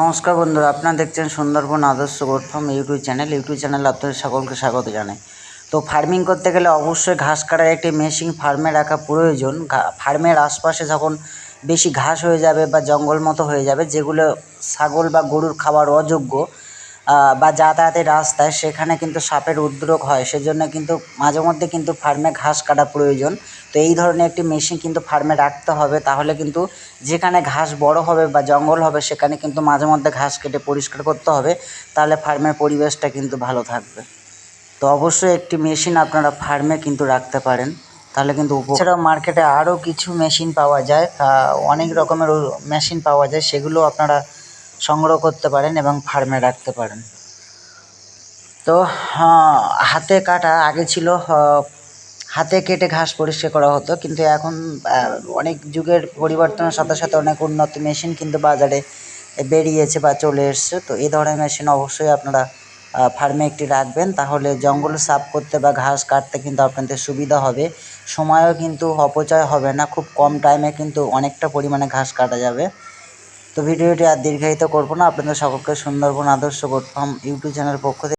নমস্কার বন্ধুরা, আপনারা দেখছেন Sundarban Adarsha goat farm YouTube channel. YouTube channel আপনাদের সকলকে স্বাগত জানাই। তো ফার্মিং করতে গেলে অবশ্যই ঘাস কাটার একটি মেশিন ফার্মে রাখা প্রয়োজন। ফার্মের আশপাশে যখন বেশি ঘাস হয়ে যাবে বা জঙ্গল মতো হয়ে যাবে, যেগুলো ছাগল বা গরুর খাবার অযোগ্য বা যাতায়াতের রাস্তায় সেখানে কিন্তু সাপের উদ্রোগ হয়। সেজন্য কিন্তু মাঝে মধ্যে কিন্তু ফার্মে ঘাস কাটা প্রয়োজন। তো এই ধরনের একটি মেশিন কিন্তু ফার্মে রাখতে হবে। তাহলে কিন্তু যেখানে ঘাস বড় হবে বা জঙ্গল হবে, সেখানে কিন্তু মাঝে মধ্যে ঘাস কেটে পরিষ্কার করতে হবে। তাহলে ফার্মের পরিবেশটা কিন্তু ভালো থাকবে। তো অবশ্যই একটি মেশিন আপনারা ফার্মে কিন্তু রাখতে পারেন। তাহলে কিন্তু এছাড়াও মার্কেটে আরও কিছু মেশিন পাওয়া যায়। অনেক রকমের মেশিন পাওয়া যায়। সেগুলো আপনারা সংগ্রহ করতে পারেন এবং ফার্মে রাখতে পারেন। তো হাতে কাটা আগে ছিল হাতে কেটে ঘাস পরিষ্কার করা হতো, কিন্তু এখন অনেক যুগের পরিবর্তনের সাথে সাথে অনেক উন্নত মেশিন কিন্তু বাজারে বেরিয়েছে বা চলে এসছে। তো এই ধরনের মেশিন অবশ্যই আপনারা ফার্মে একটি রাখবেন, তাহলে জঙ্গল সাফ করতে বা ঘাস কাটতে কিন্তু আপনাদের সুবিধা হবে। সময়ও কিন্তু অপচয় হবে না, খুব কম টাইমে কিন্তু অনেকটা পরিমাণে ঘাস কাটা যাবে। তো ভিডিওটি আর দীর্ঘায়িত করব না। আপনাদের সকলকে সুন্দরবন আদর্শ গোট ফার্ম ইউটিউব চ্যানেলের পক্ষ থেকে